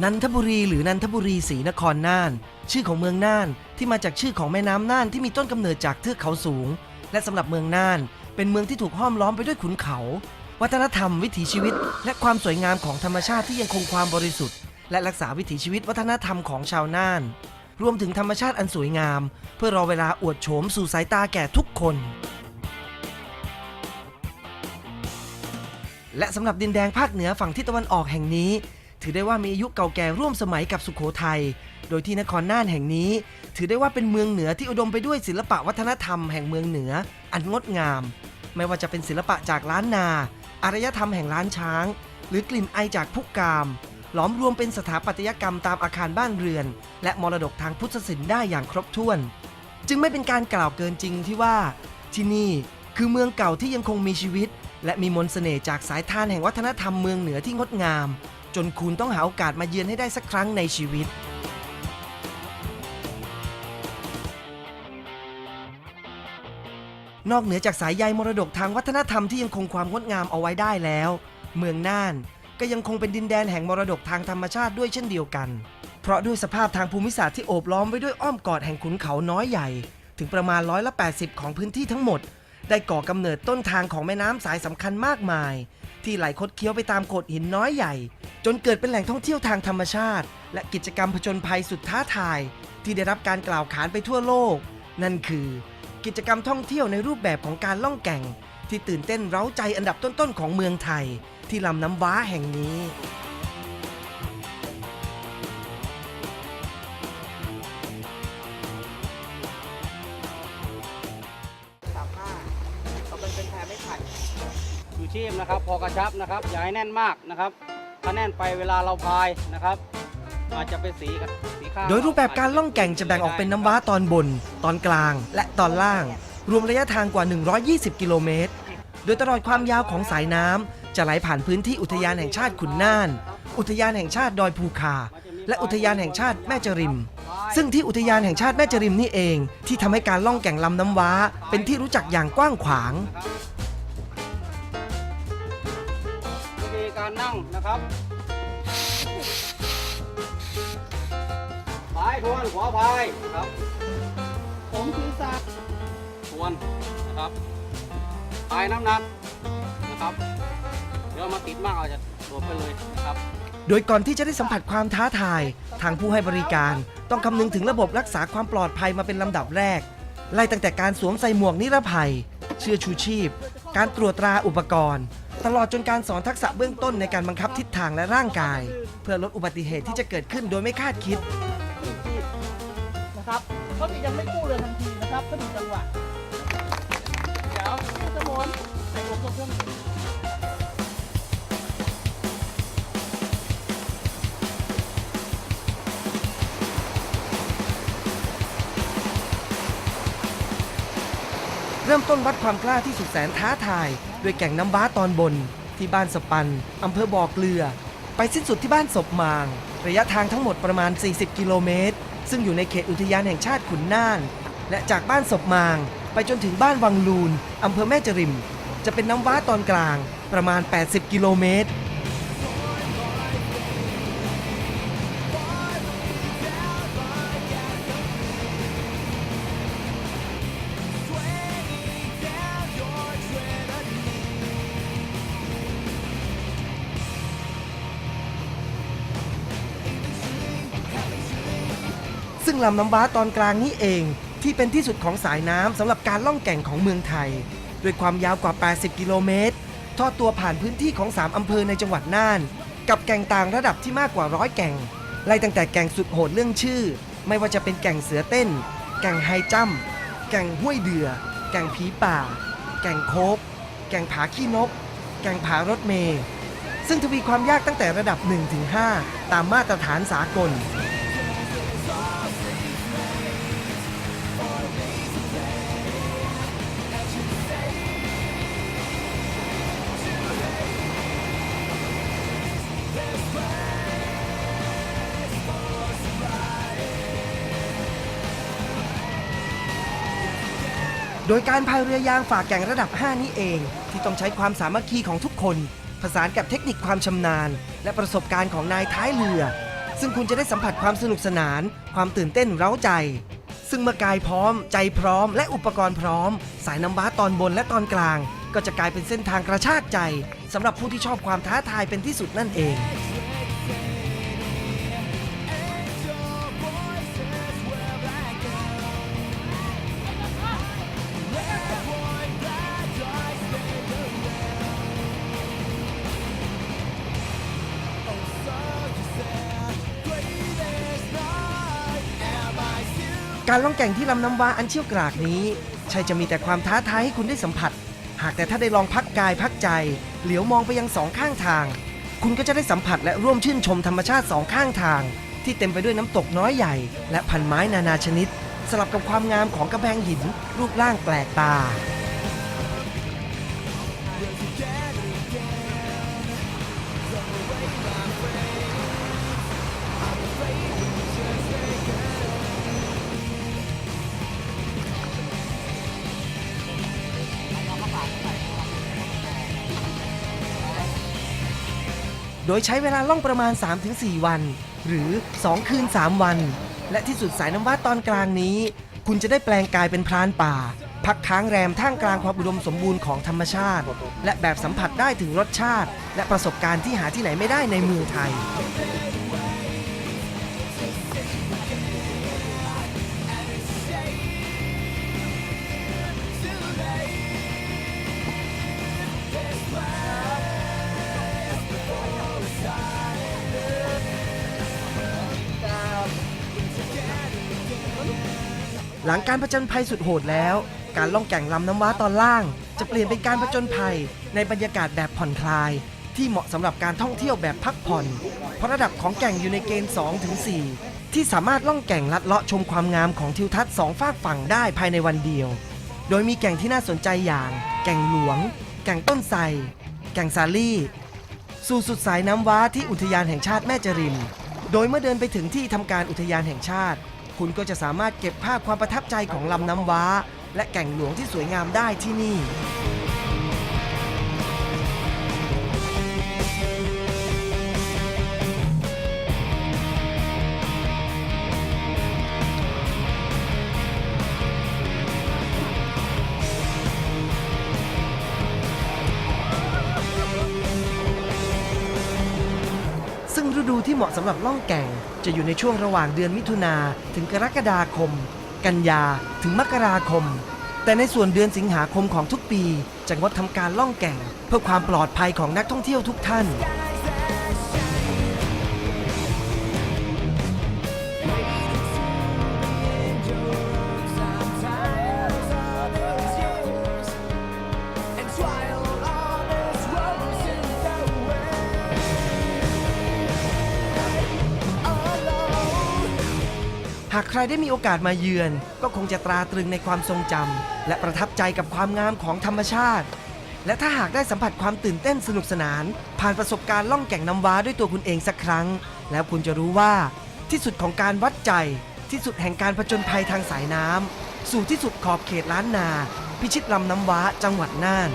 นันทบุรีหรือนันทบุรีศรีนครน่าน ชื่อของเมืองน่านที่มาจากชื่อของแม่น้ำน่านที่มีต้นกำเนิดจากเทือกเขาสูง และสำหรับเมืองน่าน เป็นเมืองที่ถูกห้อมล้อมไปด้วยขุนเขา วัฒนธรรมวิถีชีวิต และความสวยงามของธรรมชาติที่ยังคงความบริสุทธิ์ และรักษาวิถีชีวิตวัฒนธรรมของชาวน่าน รวมถึงธรรมชาติอันสวยงาม เพื่อรอเวลาอวดโฉมสู่สายตาแก่ทุกคน และสำหรับดินแดงภาคเหนือฝั่งทิศตะวันออกแห่งนี้ ถือได้ว่ามีอายุเก่าแก่ร่วมสมัยกับสุโขทัย โดยที่นครน่านแห่งนี้ ถือได้ว่าเป็นเมืองเหนือที่อุดมไปด้วยศิลปะวัฒนธรรมแห่งเมืองเหนือ อันงดงาม ไม่ว่าจะเป็นศิลปะจากล้านนา อารยธรรมแห่งล้านช้าง หรือกลิ่นไอจากพุกกาม หลอมรวมเป็นสถาปัตยกรรมตามอาคารบ้านเรือน และมรดกทางพุทธศิลป์ได้อย่างครบถ้วน จึงไม่เป็นการกล่าวเกินจริงที่ว่า ที่นี่คือเมืองเก่าที่ยังคงมีชีวิต และมีมนต์เสน่ห์จากสายทานแห่งวัฒนธรรมเมืองเหนือที่งดงาม จนคุณต้องหาโอกาสมาเยือนให้ได้สักครั้งในชีวิต นอกเหนือจากสายใยมรดกทางวัฒนธรรมที่ยังคงความงดงามเอาไว้ได้แล้ว เมืองน่านก็ยังคงเป็นดินแดนแห่งมรดกทางธรรมชาติด้วยเช่นเดียวกัน เพราะด้วยสภาพทางภูมิศาสตร์ที่โอบล้อมไว้ด้วยอ้อมกอดแห่งขุนเขาน้อยใหญ่ ถึงประมาณร้อยละ80 ของพื้นที่ทั้งหมด ได้ก่อกำเนิดต้นทางของแม่น้ำสายสำคัญมากมาย ที่ไหลคดเคี้ยวไปตามโขดหินน้อยใหญ่ จนเกิดเป็นแหล่งท่องเที่ยวทางธรรมชาติ และกิจกรรมผจญภัยสุดท้าทาย ที่ได้รับการกล่าวขานไปทั่วโลก นั่นคือ กิจกรรมท่องเที่ยวในรูปแบบของการล่องแก่ง ที่ตื่นเต้นเร้าใจอันดับต้นๆของเมืองไทย ที่ลำน้ำว้าแห่งนี้ ชูชีพนะครับ พอกระชับนะครับอย่าให้แน่นมากนะครับ ถ้าแน่นไปเวลาเราพายนะครับ อาจจะเป็นสีกับสีข้าวโดยรูปแบบการล่องแก่งจะแบ่งออกเป็นน้ำว้าตอนบน ตอนกลาง และตอนล่าง รวมระยะทางกว่า 120 กิโลเมตร โดยตลอดความยาวของสายน้ำจะไหลผ่านพื้นที่อุทยานแห่งชาติขุนน่าน อุทยานแห่งชาติดอยภูคา และอุทยานแห่งชาติแม่จริม ซึ่งที่อุทยานแห่งชาติแม่จริมนี่เอง ที่ทำให้การล่องแก่งลำน้ำว้า เป็นที่รู้จักอย่างกว้างขวางารนั่งนะครับพายทวนหัวพายนะครับ ผมคือซาทวนนะครับพายน้ำหนักนะครับ เดี๋ยวมาติดมากอาจจะโดดไปเลยนะครับ โดยก่อนที่จะได้สัมผัสความท้าทาย ทางผู้ให้บริการต้องคำนึงถึงระบบรักษาความปลอดภัยมาเป็นลำดับแรก ไล่ตั้งแต่การสวมใส่หมวกนิรภัย เสื้อชูชีพ การตรวจตราอุปกรณ์ ตลอดจนการสอนทักษะเบื้องต้นในการบังคับทิศทางและร่างกาย เพื่อลดอุบัติเหตุที่จะเกิดขึ้นโดยไม่คาดคิด นะครับเขาจะยังไม่กู้เรือทันทีนะครับก็ดูจังหวะเดี๋ยวสมนใส่หัวตัวเครื่องเริ่มต้นวัดความกล้าที่สุดแสนท้าทาย ด้วยแก่งน้ำบ้าตอนบน ที่บ้านสปันอำเภอบ่อเกลือ ไปสิ้นสุดที่บ้านศพมาง ระยะทางทั้งหมดประมาณ 40 กิโลเมตร ซึ่งอยู่ในเขตอุทยานแห่งชาติขุนน่าน และจากบ้านศพมาง ไปจนถึงบ้านวังลูนอำเภอแม่จริม จะเป็นน้ำว้าตอนกลางประมาณ 80 กิโลเมตร ลำน้ำว้าตอนกลางนี้เอง ที่เป็นที่สุดของสายน้ำสำหรับการล่องแก่งของเมืองไทย ด้วยความยาวกว่า 80 กิโลเมตร ทอดตัวผ่านพื้นที่ของ 3 อำเภอในจังหวัดน่าน กับแก่งต่างระดับที่มากกว่าร้อยแก่ง ไล่ตั้งแต่แก่งสุดโหดเรื่องชื่อ ไม่ว่าจะเป็นแก่งเสือเต้น แก่งไฮจัมป์แก่งห้วยเดือ แก่งผีป่า แก่งโคบแก่งผาขี้นก แก่งผารถเมย์ซึ่งทวีความยากตั้งแต่ระดับ 1-5 ตามมาตรฐานสากล โดยการพายเรือยางฝ่าแก่งระดับ 5 นี้เอง ที่ต้องใช้ความสามัคคีของทุกคน ผสานกับเทคนิคความชำนาญ และประสบการณ์ของนายท้ายเรือ ซึ่งคุณจะได้สัมผัสความสนุกสนาน ความตื่นเต้นเร้าใจ ซึ่งเมื่อกายพร้อม ใจพร้อม และอุปกรณ์พร้อม สายน้ำว้าตอนบนและตอนกลาง ก็จะกลายเป็นเส้นทางกระชากใจสำหรับผู้ที่ชอบความท้าทายเป็นที่สุดนั่นเอง การล่องแก่งที่ลำน้ำว้าอันเชี่ยวกรากนี้ใช่จะมีแต่ความท้าทายให้คุณได้สัมผัส หากแต่ถ้าได้ลองพักกายพักใจ เหลียวมองไปยังสองข้างทาง คุณก็จะได้สัมผัสและร่วมชื่นชมธรรมชาติสองข้างทาง ที่เต็มไปด้วยน้ำตกน้อยใหญ่ และพันไม้นานาชนิด สลับกับความงามของกระแพงหิน รูปร่างแปลกตา โดยใช้เวลาล่องประมาณ 3-4 วัน หรือ 2 คืน 3 วัน และที่สุดสายน้ำว่าตอนกลางนี้ คุณจะได้แปลงกายเป็นพรานป่า พักค้างแรมท่ามกลางความอุดมสมบูรณ์ของธรรมชาติ และแบบสัมผัสได้ถึงรสชาติ และประสบการณ์ที่หาที่ไหนไม่ได้ในเมืองไทย หลังการผจญภัยสุดโหดแล้ว การล่องแก่งลำน้ำว้าตอนล่าง จะเปลี่ยนเป็นการผจญภัย ในบรรยากาศแบบผ่อนคลาย ที่เหมาะสำหรับการท่องเที่ยวแบบพักผ่อน เพราะระดับของแก่งอยู่ในเกณฑ์2-4ที่สามารถล่องแก่งลัดเลาะชมความงามของทิวทัศน์สองฝากฝั่งได้ภายในวันเดียว โดยมีแก่งที่น่าสนใจอย่าง แก่งหลวง แก่งต้นไทรแก่งซาลี่ สู่สุดสายน้ำว้าที่อุทยานแห่งชาติแม่จริม โดยเมื่อเดินไปถึงที่ทำการอุทยานแห่งชาติ คุณก็จะสามารถเก็บภาพความประทับใจของลำน้ำว้า และแก่งหลวงที่สวยงามได้ที่นี่ ฤดูที่เหมาะสำหรับล่องแก่ง จะอยู่ในช่วงระหว่างเดือนมิถุนาถึงกรกฎาคม กันยาถึงมกราคม แต่ในส่วนเดือนสิงหาคมของทุกปีจะงดทำการล่องแก่ง เพื่อความปลอดภัยของนักท่องเที่ยวทุกท่าน หากใครได้มีโอกาสมาเยือน ก็คงจะตราตรึงในความทรงจำและประทับใจกับความงามของธรรมชาติ และถ้าหากได้สัมผัสความตื่นเต้นสนุกสนาน ผ่านประสบการณ์ล่องแก่งน้ำว้าด้วยตัวคุณเองสักครั้ง แล้วคุณจะรู้ว่าที่สุดของการวัดใจ ที่สุดแห่งการผจญภัยทางสายน้ำสู่ที่สุดขอบเขตล้านนา พิชิตลำน้ำว้าจังหวัดน่าน